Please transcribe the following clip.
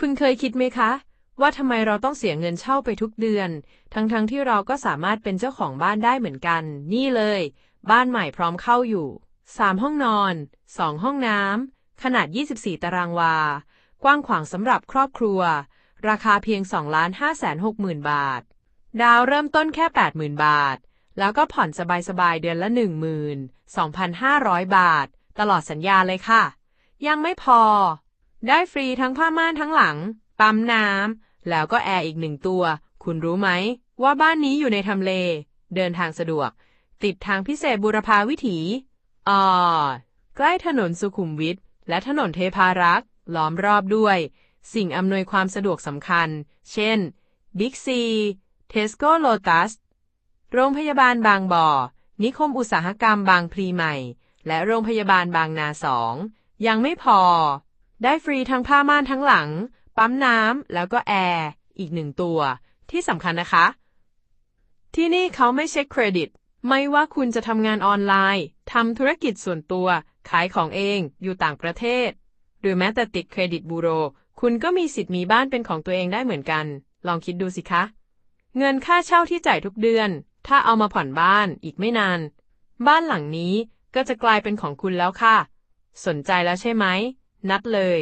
คุณเคยคิดไหมคะ ว่าทำไมเราต้องเสียเงินเช่าไปทุกเดือน ทั้งๆทที่เราก็สามารถเป็นเจ้าของบ้านได้เหมือนกัน นี่เลย บ้านใหม่พร้อมเข้าอยู่ 3 ห้องนอน 2 ห้องน้ำขนาด 24 ตารางวา กว้างขวางสำหรับครอบครัว ราคาเพียง2 5 6 0 0 0 0บาท ดาวเริ่มต้นแค่ 80,000 บาท แล้วก็ผ่อนสบายๆเดือนละ 12,500 บาท ตลอดสัญญาเลยค่ะ ยังไม่พอ ได้ฟรีทั้งผ้าม่านทั้งหลัง ปั๊มน้ำ แล้วก็แอร์อีกหนึ่งตัว คุณรู้ไหม ว่าบ้านนี้อยู่ในทำเล เดินทางสะดวก ติดทางพิเศษบูรพาวิถีอ่อใกล้ถนนสุขุมวิทและถนนเทพารักษ์ล้อมรอบด้วย สิ่งอำนวยความสะดวกสำคัญ เช่นบิ๊กซีเทสโก้โลตัสโรงพยาบาลบางบ่อ นิคมอุตสาหกรรมบางพลีใหม่ และโรงพยาบาลบางนาสอง ยังไม่พอ ได้ฟรีทั้งผ้าม่านทั้งหลัง ปั๊มน้ำแล้วก็แอร์อีกหนึ่งตัว ที่สำคัญนะคะ ที่นี่เขาไม่เช็คเครดิต ไม่ว่าคุณจะทำงานออนไลน์ทำธุรกิจส่วนตัว ขายของเองอยู่ต่างประเทศ หรือแม้แต่ติดเครดิตบูโร คุณก็มีสิทธิ์มีบ้านเป็นของตัวเองได้เหมือนกัน ลองคิดดูสิคะ เงินค่าเช่าที่จ่ายทุกเดือน ถ้าเอามาผ่อนบ้านอีกไม่นาน บ้านหลังนี้ก็จะกลายเป็นของคุณแล้วค่ะ สนใจแล้วใช่ไหม นัดเลย